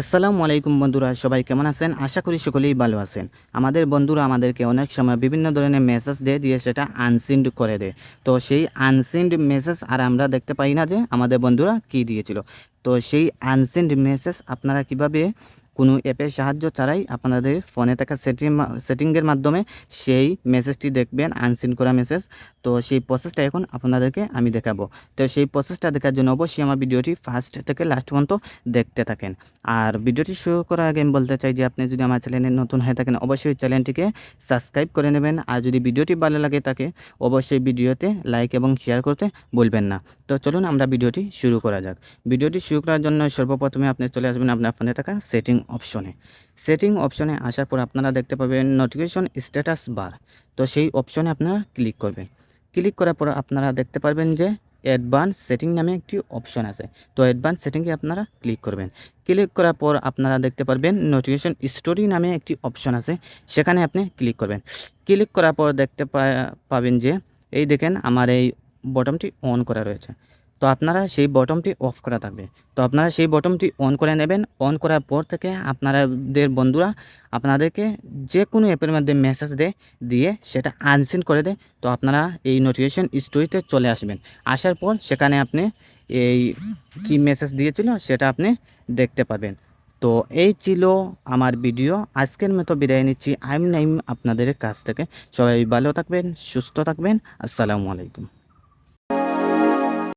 আসসালামু আলাইকুম বন্ধুরা, সবাই কেমন আছেন? আশা করি সকলেই ভালো আছেন। আমাদের বন্ধুরা আমাদেরকে অনেক সময় বিভিন্ন ধরনের মেসেজ দিয়ে দিয়ে সেটা আনসিন্ড করে দেয়। তো সেই আনসিন্ড মেসেজ আর আমরা দেখতে পাই না যে আমাদের বন্ধুরা কি দিয়েছিল। তো সেই আনসিন্ড মেসেজ আপনারা কীভাবে কোনো অ্যাপের সাহায্য ছাড়াই আপনাদের ফোনে থাকা সেটিং সেটিংয়ের মাধ্যমে সেই মেসেজটি দেখবেন আনসিন করা মেসেজ তো সেই প্রসেসটা এখন আপনাদেরকে আমি দেখাবো। তো সেই প্রসেসটা দেখার জন্য অবশ্যই আমার ভিডিওটি ফার্স্ট থেকে লাস্ট পর্যন্ত দেখতে থাকেন। আর ভিডিওটি শুরু করার আগে আমি বলতে চাই যে, আপনি যদি আমার চ্যানেলে নতুন হয়ে থাকেন, অবশ্যই চ্যানেলটিকে সাবস্ক্রাইব করে নেবেন। আর যদি ভিডিওটি ভালো লাগে তাকে অবশ্যই ভিডিওতে লাইক এবং শেয়ার করতে ভুলবেন না। তো চলুন আমরা ভিডিওটি শুরু করা যাক। ভিডিওটি শুরু করার জন্য সর্বপ্রথমে আপনি চলে আসবেন আপনার ফোনে থাকা সেটিং অপশনে সেটিং অপশনে আসার পর আপনারা দেখতে পাবেন নোটিফিকেশন স্ট্যাটাস বার তো সেই অপশনে আপনারা ক্লিক করবেন। ক্লিক করার পর আপনারা দেখতে পারবেন যে অ্যাডভান্স সেটিং নামে একটি অপশন আছে। তো অ্যাডভান্স সেটিংয়ে আপনারা ক্লিক করবেন। ক্লিক করার পর আপনারা দেখতে পারবেন নোটিফিকেশন স্টোরি নামে একটি অপশন আছে। সেখানে আপনি ক্লিক করবেন। ক্লিক করার পর দেখতে পাবেন যে, এই দেখেন আমার এই বটমটি অন করা রয়েছে। তো আপনারা সেই বটমটি অফ করা থাকবে। তো আপনারা সেই বটমটি অন করে নেবেন। অন করার পর থেকে আপনাদের বন্ধুরা আপনাদেরকে যে কোনো অ্যাপের মধ্যে মেসেজ দেয় দিয়ে সেটা আনসিন করে দেয় তো আপনারা এই নোটিফিকেশন স্টোরিতে চলে আসবেন। আসার পর সেখানে আপনি এই কি মেসেজ দিয়েছিল সেটা আপনি দেখতে পাবেন। তো এই ছিল আমার ভিডিও আজকের মতো বিদায় নিচ্ছি। আইম নাইম আপনাদের কাছ থেকে। সবাই ভালো থাকবেন, সুস্থ থাকবেন। আসসালামু আলাইকুম।